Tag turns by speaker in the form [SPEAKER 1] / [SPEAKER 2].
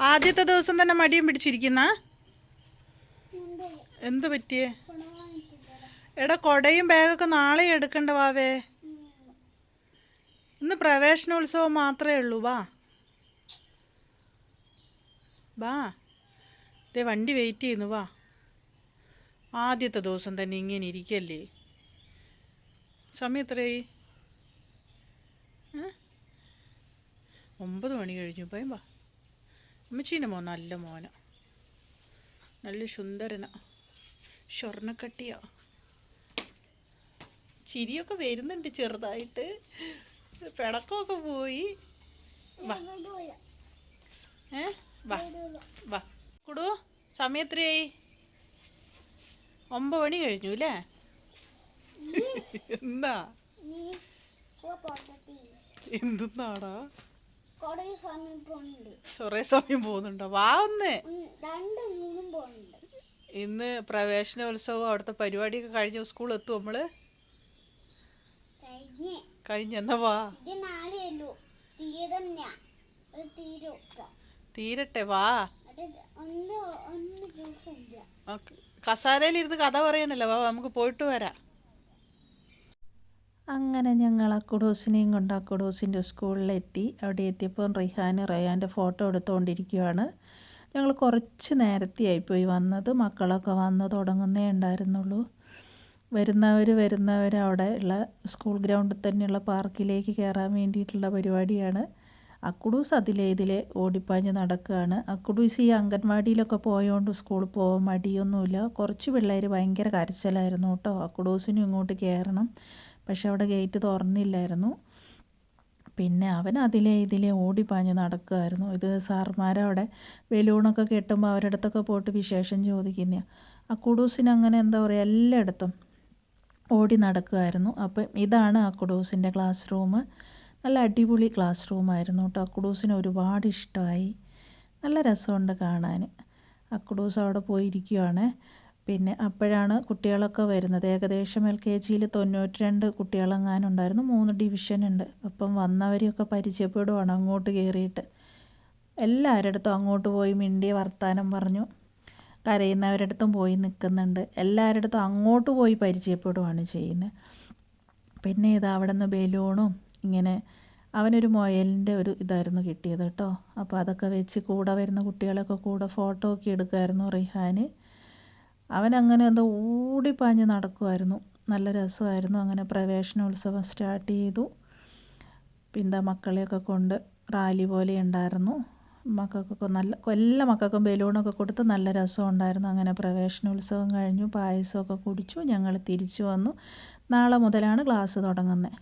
[SPEAKER 1] ആദ്യത്തെ ദിവസം തന്നെ മടിയും പിടിച്ചിരിക്കുന്ന? എന്ത് പറ്റിയേ? എടാ കൊടയും ബാഗൊക്കെ നാളെ എടുക്കണ്ട വാവേ. ഇന്ന് പ്രവേശനോത്സവം മാത്രമേ ഉള്ളൂ വാ. വാ. ദേ വണ്ടി വെയിറ്റ് ചെയ്യുന്നു വാ. ആദ്യത്തെ ദിവസം തന്നെ ഇങ്ങനെ ഇരിക്കല്ലേ? സമയം എത്രയായി? ഒമ്പത് മണി കഴിഞ്ഞു പോയും വാ. അമ്മച്ചീന്റെ മോൻ നല്ല മോന. നല്ല സുന്ദരന. സ്വർണക്കട്ടിയ. ചിരിയൊക്കെ വരുന്നുണ്ട് ചെറുതായിട്ട്. പിടക്കമൊക്കെ പോയി. വാ. ഏ? വാ. വാ. കുടു സമയം എത്രയായി? ഒമ്പത് മണി കഴിഞ്ഞു അല്ലേ? എന്താ എന്തുന്നാടാ? കുറേ സമയം പോകുന്നുണ്ടോ? വാ ഒന്ന്. ഇന്ന് പ്രവേശനോത്സവം അവിടുത്തെ പരിപാടിയൊക്കെ കഴിഞ്ഞ സ്കൂൾ എത്തും നമ്മൾ?
[SPEAKER 2] കഴിഞ്ഞ്.
[SPEAKER 1] കഴിഞ്ഞെന്നാ വാ. തീരട്ടെ വാ. കസാരയിലിരുന്ന് കഥ പറയാനല്ലോ? വാ നമുക്ക് പോയിട്ട് വരാം. അങ്ങനെ ഞങ്ങൾ അക്കുഡോസിനെയും കൊണ്ട് അക്കുഡോസിന്റെ സ്കൂളിലെത്തി. അവിടെ എത്തിയപ്പോൾ റിഹാൻ റയാന്റെ ഫോട്ടോ എടുത്തുകൊണ്ടിരിക്കുകയാണ് ഞങ്ങൾ കുറച്ച് നേരത്തെ ആയിപ്പോയി വന്നത്. മക്കളൊക്കെ വന്ന് തുടങ്ങുന്നേ ഉണ്ടായിരുന്നുള്ളൂ. വരുന്നവർ വരുന്നവർ അവിടെ ഉള്ള സ്കൂൾ ഗ്രൗണ്ടിൽ തന്നെയുള്ള പാർക്കിലേക്ക് കയറാൻ വേണ്ടിയിട്ടുള്ള പരിപാടിയാണ്. അക്കുഡൂസ് അതിലെ ഇതിലെ ഓടിപ്പാഞ്ഞ് നടക്കുകയാണ്. അക്കുഡൂസ് ഈ അംഗൻവാടിയിലൊക്കെ പോയതുകൊണ്ട് സ്കൂളിൽ പോകാൻ മടിയൊന്നുമില്ല. കുറച്ച് പിള്ളേർ ഭയങ്കര കരച്ചിലായിരുന്നു കേട്ടോ. അക്കുഡൂസിനും ഇങ്ങോട്ട് കയറണം. പക്ഷെ അവിടെ ഗേറ്റ് തുറന്നില്ലായിരുന്നു. പിന്നെ അവൻ അതിലെ ഇതിലെ ഓടിപ്പാഞ്ഞ് നടക്കുമായിരുന്നു ഇത് സാർമാരവിടെ ബലൂണൊക്കെ കെട്ടുമ്പോൾ അവരുടെ അടുത്തൊക്കെ പോയിട്ട് വിശേഷം ചോദിക്കുന്ന ആ അങ്ങനെ എന്താ പറയുക എല്ലായിടത്തും ഓടി നടക്കുമായിരുന്നു അപ്പം ഇതാണ് ആ കുടൂസിന്റെ ക്ലാസ് റൂം. നല്ല അടിപൊളി ക്ലാസ് റൂമായിരുന്നു കേട്ടോ. അക്കുഡൂസിന് ഒരുപാട് ഇഷ്ടമായി. നല്ല രസമുണ്ട് കാണാൻ. അക്കുഡൂസ് അവിടെ പോയിരിക്കുകയാണ് പിന്നെ അപ്പോഴാണ് കുട്ടികളൊക്കെ വരുന്നത്. ഏകദേശം എൽ കെ ജിയിൽ തൊണ്ണൂറ്റി രണ്ട് കുട്ടികളെങ്ങാനും ഉണ്ടായിരുന്നു മൂന്ന് ഡിവിഷൻ ഉണ്ട്. അപ്പം വന്നവരെയൊക്കെ പരിചയപ്പെടുവാണ് അങ്ങോട്ട് കയറിയിട്ട്. എല്ലാവരുടെ അടുത്തും അങ്ങോട്ട് പോയി മിണ്ടി വർത്തമാനം പറഞ്ഞു. കരയുന്നവരുടെ അടുത്തും പോയി നിൽക്കുന്നുണ്ട്. എല്ലാവരുടെ അടുത്തും അങ്ങോട്ട് പോയി പരിചയപ്പെടുവാണ് ചെയ്യുന്നത്. പിന്നെ ഇത് അവിടെ നിന്ന് ബലൂണും ഇങ്ങനെ അവനൊരു മൊയലിന്റെ ഒരു ഇതായിരുന്നു കിട്ടിയത് കേട്ടോ. അപ്പോൾ അതൊക്കെ വെച്ച് കൂടെ വരുന്ന കുട്ടികളൊക്കെ കൂടെ ഫോട്ടോ ഒക്കെ എടുക്കുമായിരുന്നു റിഹാൻ അവനങ്ങനെ എന്തോ ഓടിപ്പാഞ്ഞ് നടക്കുമായിരുന്നു നല്ല രസമായിരുന്നു. അങ്ങനെ പ്രവേശനോത്സവം സ്റ്റാർട്ട് ചെയ്തു. പിന്നെ മക്കളെയൊക്കെ കൊണ്ട് റാലി പോലെ ഉണ്ടായിരുന്നു. മക്കൾക്കൊക്കെ നല്ല എല്ലാ മക്കൾക്കും ബലൂണൊക്കെ കൊടുത്ത് നല്ല രസം ഉണ്ടായിരുന്നു. അങ്ങനെ പ്രവേശനോത്സവം കഴിഞ്ഞു പായസമൊക്കെ കുടിച്ചു ഞങ്ങൾ തിരിച്ചു വന്നു. നാളെ മുതലാണ് ക്ലാസ് തുടങ്ങുന്നത്.